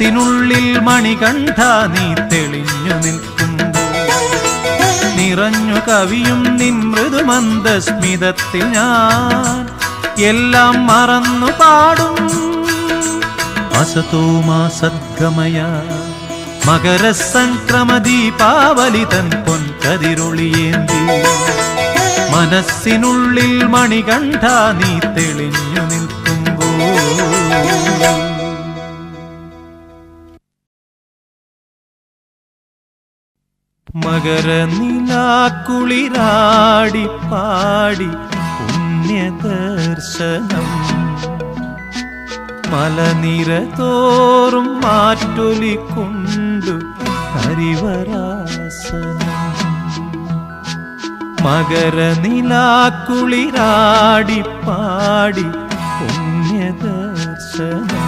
മനസ്സിനുള്ളിൽ മണികണ്ഠ നീ തെളിഞ്ഞു നിൽക്കുമ്പോൾ നിറഞ്ഞു കവിയും നിൻ മൃദുമന്ദസ്മിതത്തിൽ ഞാൻ എല്ലാം മറന്നു പാടും. അസതോമാ സദ്ഗമയ മകരസംക്രമ ദീപാവലി തൻ പൊൻകതിരൊളിയേന്തി. മനസ്സിനുള്ളിൽ മണികണ്ഠ നീ തെളിഞ്ഞു നിൽക്കുമ്പോൾ മകരനിലാക്കുളിരാടി പാടി പുണ്യദർശനം. മലനിര തോറും മാറ്റൊലിക്കൊണ്ടു ഹരിവരാസനം. മകരനിലാക്കുളിരാടി പാടി പുണ്യദർശനം.